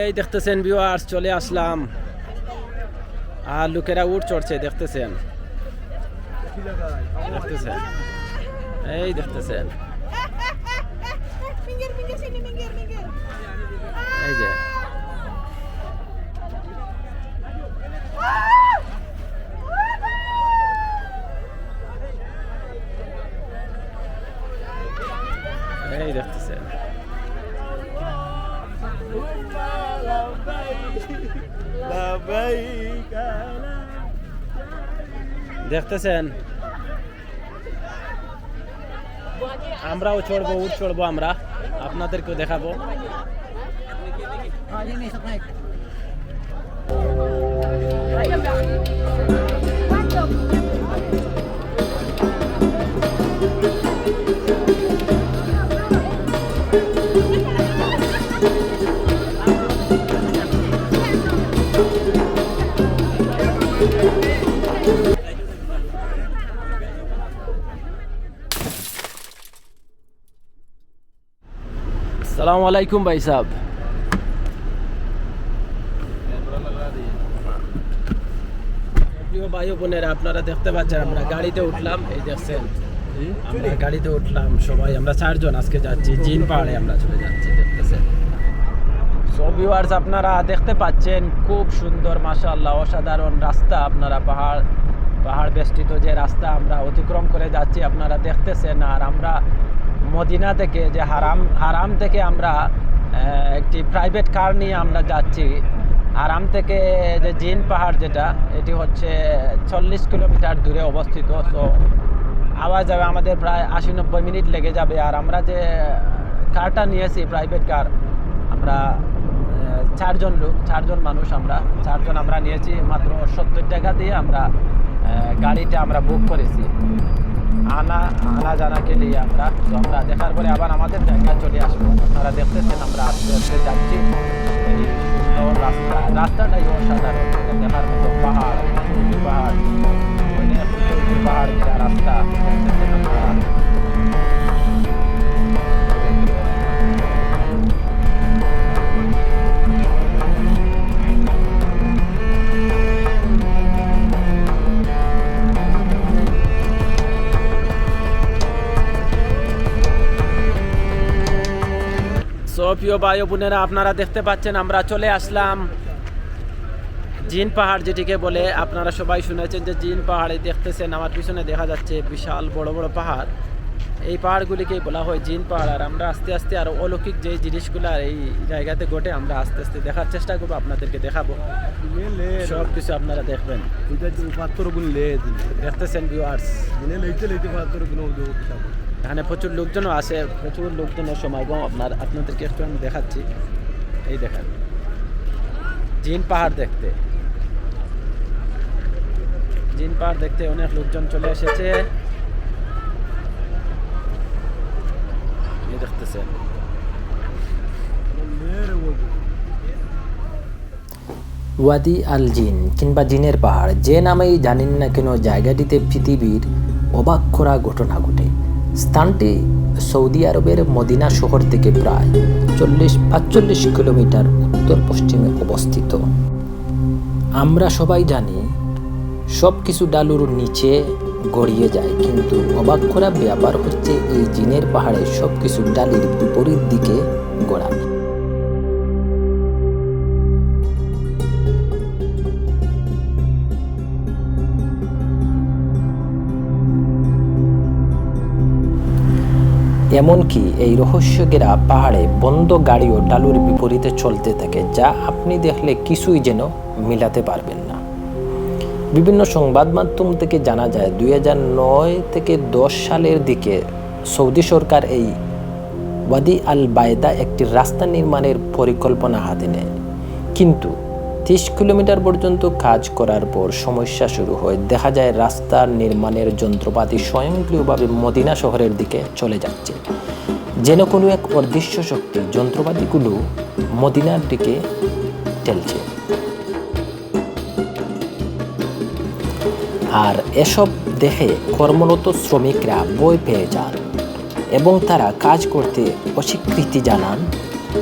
এই দেখতেছেন ভিউয়ার্স চলে আসলাম। আর লোকেরা উঠ চড়ছে দেখতেছেন? দেখতেছেন? এই দেখতেছেন minggir minggir sini minggir minggir এই যে এই দেখতেছেন দেখতেছেন? আমরাও চড়বো উঠ চড়বো আমরা। আপনাদেরকেও দেখাবো। সালামু আলাইকুম ভাই প্রিয় ভাই বোনেরা, আপনারা দেখতে পাচ্ছেন, আমরা গাড়িতে উঠলাম, এই দেখছেন আমরা গাড়িতে উঠলাম, সবাই, আমরা চারজন আজকে যাচ্ছি, জিন পাহাড়ে আমরা চলে যাচ্ছি, দেখতেছেন। আপনারা দেখতে পাচ্ছেন, খুব সুন্দর, মাশাআল্লাহ, অসাধারণ রাস্তা, আপনারা পাহাড় পাহাড় বেষ্টিত যে রাস্তা আমরা অতিক্রম করে যাচ্ছি, আপনারা দেখতেছেন, আর আমরা মদিনা থেকে যে হারাম হারাম থেকে আমরা একটি প্রাইভেট কার নিয়ে আমরা যাচ্ছি। আরাম থেকে যে জিন পাহাড় যেটা, এটি হচ্ছে চল্লিশ কিলোমিটার দূরে অবস্থিত। সো আওয়াজ যাবে আমাদের প্রায় আশি নব্বই মিনিট লেগে যাবে। আর আমরা যে কারটা নিয়েছি প্রাইভেট কার আমরা চারজন লোক, চারজন মানুষ আমরা, চারজন আমরা নিয়েছি। মাত্র সত্তর টাকা দিয়ে আমরা গাড়িটা আমরা বুক করেছি। আনা আনা জানাকে নিয়ে আমরা তো আমরা দেখার পরে আবার আমাদের জায়গায় চলে আসব। আপনারা দেখতেছেন, আমরা আস্তে আস্তে যাচ্ছি। এই সুন্দর রাস্তা। রাস্তাটাই অসাধারণ। দেখার মতো পাহাড় পাহাড়। পাহাড়। সো প্রিয় ভাই বোনেরা, আপনারা দেখতে পাচ্ছেন, আমরা চলে আসলাম জিন পাহাড়, যেটিকে বলে আপনারা সবাই শুনেছেন যে জিন পাহাড়ে দেখতেছেন, আমার পিছনে দেখা যাচ্ছে বিশাল বড় বড় পাহাড়। এই পাহাড়গুলিকেই বলা হয় জিন পাহাড়, আর আমরা আস্তে আস্তে আর অলৌকিক যে জিনিসগুলো এই জায়গাতে ঘটে, আমরা আস্তে আস্তে দেখার চেষ্টা করব, আপনাদেরকে দেখাবো। সব কিছু আপনারা দেখবেন। দেখতেছেন ভিউয়ার্স এখানে প্রচুর লোকজনও আসে, প্রচুর লোকজনের সমাগম। আপনার, আপনাদেরকে একটু আমি দেখাচ্ছি। এই দেখেন, জিন পাহাড় দেখতে। জিন পাহাড় দেখতে অনেক লোকজন চলে এসেছে। দেখতেছেন। ওয়াদি আল জিন কিংবা জিনের পাহাড়, যে নামেই জানেন না কেন, জায়গাটিতে পৃথিবীর অবাক করা ঘটনা ঘটে। স্থানটি সৌদি আরবের মদিনা শহর থেকে প্রায় চল্লিশ, পাঁচচল্লিশ কিলোমিটার উত্তর পশ্চিমে অবস্থিত। আমরা সবাই জানি সব কিছু ডালুর নিচে গড়িয়ে যায়, কিন্তু অবাক করা ব্যাপার হচ্ছে এই জিনের পাহাড়ে সব কিছু ডালির বিপরীত দিকে গড়া। এমনকি এই রহস্যগেরা পাহাড়ে বন্ধ গাড়িও ডালুর বিপরীতে চলতে থাকে, যা আপনি দেখলে কিছুই যেন মিলাতে পারবেন না। বিভিন্ন সংবাদ মাধ্যম থেকে জানা যায়, দুই নয় থেকে দশ সালের দিকে সৌদি সরকার এই ওয়াদি আল বায়দা একটি রাস্তা নির্মাণের পরিকল্পনা হাতে নেয়। কিন্তু তিরিশ কিলোমিটার পর্যন্ত কাজ করার পর সমস্যা শুরু হয়। দেখা যায় রাস্তার নির্মাণের যন্ত্রপাতি স্বয়ংক্রিয়ভাবে মদিনা শহরের দিকে চলে যাচ্ছে। যেন কোনো এক অদৃশ্য শক্তি যন্ত্রপাতিগুলো মদিনার দিকে ঠেলছে। আর এসব দেখে কর্মরত শ্রমিকরা বই পেয়ে যান এবং তারা কাজ করতে অস্বীকৃতি জানান।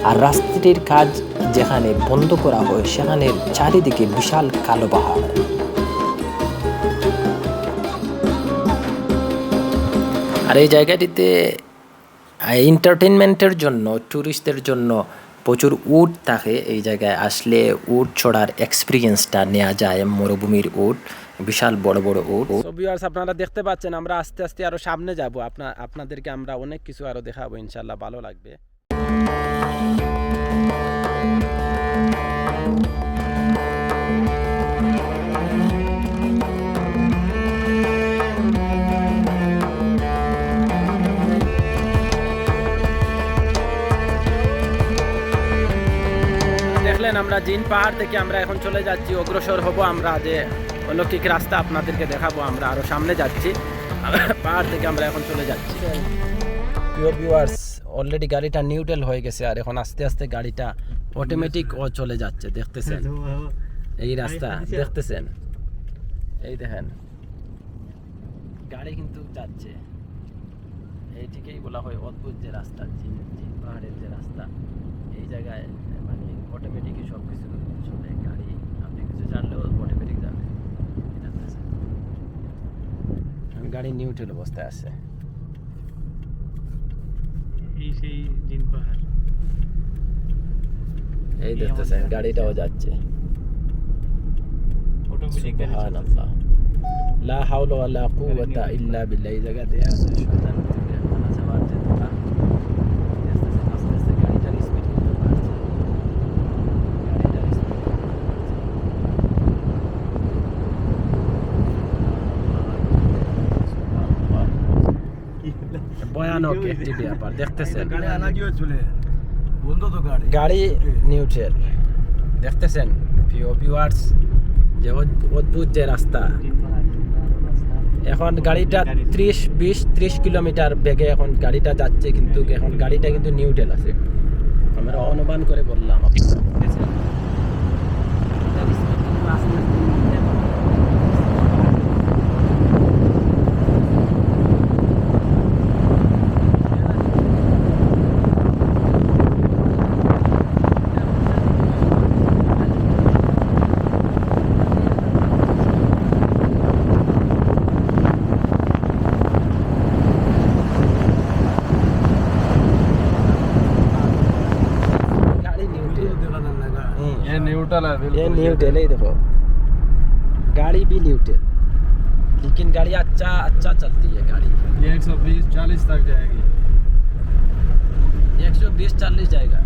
আর রাস্তাটির কাজ যেখানে বন্ধ করা হয়, সেখানে চারিদিকে বিশাল কালো পাহাড়। আর এই জায়গাটিতে এন্টারটেনমেন্টের জন্য ট্যুরিস্টদের জন্য প্রচুর উট থাকে। এই জায়গায় আসলে উট চড়ার এক্সপিরিয়েন্সটা নেওয়া যায়, মরুভূমির উট, বিশাল বড় বড় উট। ভিউয়ার্স আপনারা দেখতে পাচ্ছেন, আমরা আস্তে আস্তে আরও সামনে যাব। আপনাদেরকে আমরা অনেক কিছু আরও দেখাবো ইনশাল্লাহ ভালো লাগবে। দেখলেন, আমরা জিন পাহাড় থেকে আমরা এখন চলে যাচ্ছি, অগ্রসর হব আমরা যে অলৌকিক রাস্তা আপনাদেরকে দেখাবো, আমরা আরও সামনে যাচ্ছি। পাহাড় থেকে আমরা এখন চলে যাচ্ছি। ভিউয়ার্স অলরেডি গাড়িটা নিউট্রাল হয়ে গেছে আর এখন আস্তে আস্তে গাড়িটা অটোমেটিক ও চলে যাচ্ছে, দেখতেছেন? এই রাস্তা, দেখতেছেন? এই দেখেন। গাড়ি কিন্তু যাচ্ছে। এইটিকেই বলা হয় অদ্ভুত যে রাস্তা, জিন জিন পাহাড়ের যে রাস্তা। এই জায়গায় মানে অটোমেটিকই সব কিছু চলে, গাড়ি, আপনি কিছু জানলেও অটোমেটিক যাবে। দেখতেছেন। গাড়ি নিউট্রাল অবস্থায় আছে। সেই দিন পাহাড় এই দেখতেছেন গাড়িটাও যাচ্ছে। সুবহানাল্লাহ। লা হাওলা ওয়ালা কুওয়াতা ইল্লা বিল্লাহ এই জায়গাতে আছে শয়তান থেকে মানা যাওয়ার যে দোয়া দেখতেছেন আস্তে আস্তে গাড়িটার স্পিড কিন্তু বাড়ছে গাড়িটার স্পিড ভয়ানক একটি ব্যাপার দেখতেছেন গাড়ি নিউট্রাল দেখতেছেন ভিউয়ার্স যে অদ- অদ্ভুত যে রাস্তা। এখন গাড়িটা ত্রিশ বিশ ত্রিশ কিলোমিটার বেগে এখন গাড়িটা যাচ্ছে কিন্তু এখন গাড়িটা কিন্তু নিউট্রাল আছে। আমরা অনুমান করে বললাম। বুঝেছেন? न्यूट्रल है ये न्यूट्रल है। देखो। गाड़ी भी न्यूट्रल लेकिन गाड़ी अच्छा अच्छा चलती है गाड़ी। ये 120 40 तक जाएगी। एक सौ बीस चालीस जाएगा।